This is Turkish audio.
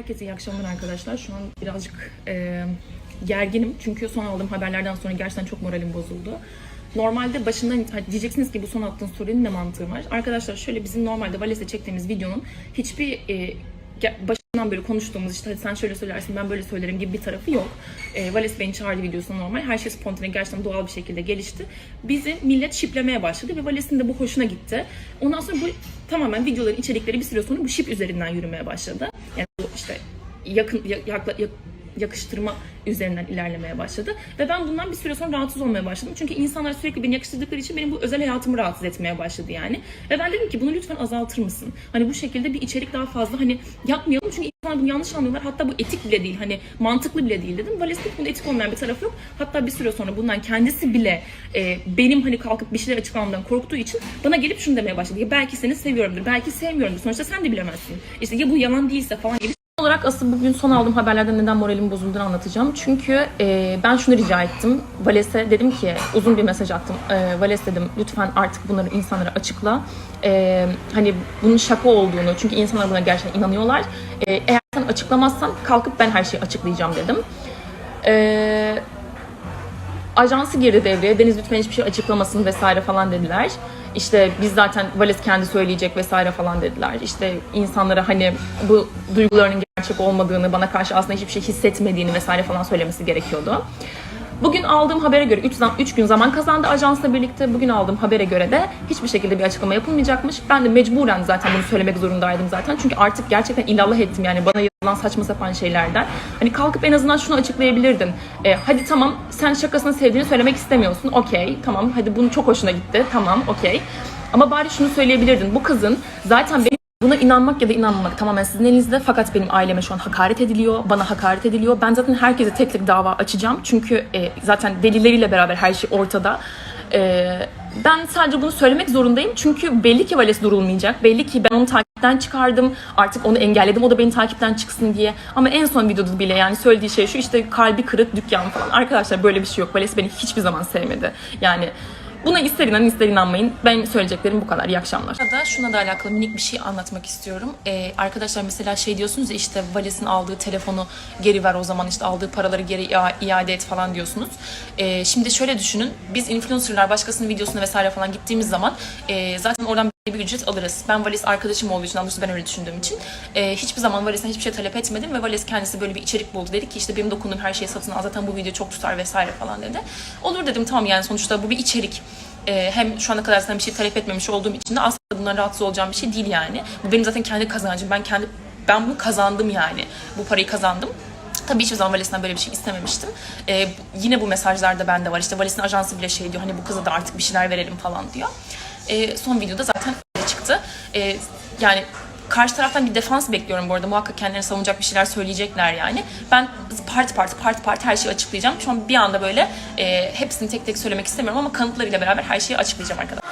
Herkese iyi akşamlar arkadaşlar. Şu an birazcık e, gerginim. Çünkü son aldığım haberlerden sonra gerçekten çok moralim bozuldu. Normalde başından hani diyeceksiniz ki bu son attığın sorunun ne mantığı var? Arkadaşlar şöyle bizim normalde Vales'e çektiğimiz videonun hiçbir e, başından beri konuştuğumuz işte sen şöyle söylersin ben böyle söylerim gibi bir tarafı yok. E, Vales beni çağırdı videosunda normal. Her şey spontane gerçekten doğal bir şekilde gelişti. Bizi millet şiplemeye başladı ve Vales'in de bu hoşuna gitti. Ondan sonra bu tamamen videoların içerikleri bir süre sonra bu şip üzerinden yürümeye başladı. Yani bu işte yakın ya- yakla, yak- yakıştırma üzerinden ilerlemeye başladı. Ve ben bundan bir süre sonra rahatsız olmaya başladım. Çünkü insanlar sürekli beni yakıştırdıkları için benim bu özel hayatımı rahatsız etmeye başladı yani. Ve ben dedim ki bunu lütfen azaltır mısın? Hani bu şekilde bir içerik daha fazla hani yapmayalım. Çünkü insanlar bunu yanlış anlıyorlar. Hatta bu etik bile değil. Hani mantıklı bile değil dedim. Vales'in bunun etik olmayan bir tarafı yok. Hatta bir süre sonra bundan kendisi bile e, benim hani kalkıp bir şeyler açıklamamdan korktuğu için bana gelip şunu demeye başladı. Ya belki seni seviyorumdur, belki sevmiyorumdur. Sonuçta sen de bilemezsin. İşte ya bu yalan değilse falan gibi olarak asıl bugün son aldığım haberlerden neden moralim bozulduğunu anlatacağım. Çünkü e, ben şunu rica ettim. Vales'e dedim ki uzun bir mesaj attım. E, Vales dedim lütfen artık bunları insanlara açıkla. E, hani bunun şaka olduğunu çünkü insanlar buna gerçekten inanıyorlar. E, eğer sen açıklamazsan kalkıp ben her şeyi açıklayacağım dedim. E, ajansı girdi devreye. Deniz lütfen hiçbir şey açıklamasın vesaire falan dediler. İşte biz zaten Vales kendi söyleyecek vesaire falan dediler. İşte insanlara hani bu duygularının gerçek olmadığını, bana karşı aslında hiçbir şey hissetmediğini vesaire falan söylemesi gerekiyordu. Bugün aldığım habere göre 3 3 gün zaman kazandı ajansla birlikte. Bugün aldığım habere göre de hiçbir şekilde bir açıklama yapılmayacakmış. Ben de mecburen zaten bunu söylemek zorundaydım zaten. Çünkü artık gerçekten illallah ettim yani bana yapılan saçma sapan şeylerden. Hani kalkıp en azından şunu açıklayabilirdin. E, hadi tamam sen şakasını sevdiğini söylemek istemiyorsun. Okey tamam hadi bunu çok hoşuna gitti. Tamam okey. Ama bari şunu söyleyebilirdin. Bu kızın zaten benim Buna inanmak ya da inanmamak tamamen sizin elinizde. Fakat benim aileme şu an hakaret ediliyor. Bana hakaret ediliyor. Ben zaten herkese tek tek dava açacağım. Çünkü e, zaten delilleriyle beraber her şey ortada. E, ben sadece bunu söylemek zorundayım. Çünkü belli ki Vales durulmayacak. Belli ki ben onu takipten çıkardım. Artık onu engelledim. O da beni takipten çıksın diye. Ama en son videoda bile yani söylediği şey şu işte kalbi kırık dükkan falan. Arkadaşlar böyle bir şey yok. Vales beni hiçbir zaman sevmedi. Yani Buna ister inanın ister inanmayın. Ben söyleyeceklerim bu kadar. İyi akşamlar. Da şuna da alakalı minik bir şey anlatmak istiyorum. Ee, arkadaşlar mesela şey diyorsunuz ya işte Vales'in aldığı telefonu geri ver o zaman işte aldığı paraları geri ia- iade et falan diyorsunuz. Ee, şimdi şöyle düşünün. Biz influencerlar başkasının videosuna vesaire falan gittiğimiz zaman e, zaten oradan bir ücret alırız. Ben Vales arkadaşım olduğu için, daha ben öyle düşündüğüm için e, hiçbir zaman Vales'ten hiçbir şey talep etmedim ve Vales kendisi böyle bir içerik buldu. Dedi ki işte benim dokunduğum her şeyi satın al zaten bu video çok tutar vesaire falan dedi. Olur dedim tamam yani sonuçta bu bir içerik. E, hem şu ana kadar zaten bir şey talep etmemiş olduğum için de aslında bundan rahatsız olacağım bir şey değil yani. Bu benim zaten kendi kazancım. Ben kendi ben bunu kazandım yani. Bu parayı kazandım. Tabii hiçbir zaman Vales'ten böyle bir şey istememiştim. Ee, yine bu mesajlarda bende var. İşte Vales'in ajansı bile şey diyor hani bu kıza da artık bir şeyler verelim falan diyor. E, son videoda zaten çıktı. E, yani karşı taraftan bir defans bekliyorum bu arada. Muhakkak kendilerini savunacak bir şeyler söyleyecekler yani. Ben parti parti parti parti her şeyi açıklayacağım. Şu an bir anda böyle e, hepsini tek tek söylemek istemiyorum ama kanıtlarıyla beraber her şeyi açıklayacağım arkadaşlar.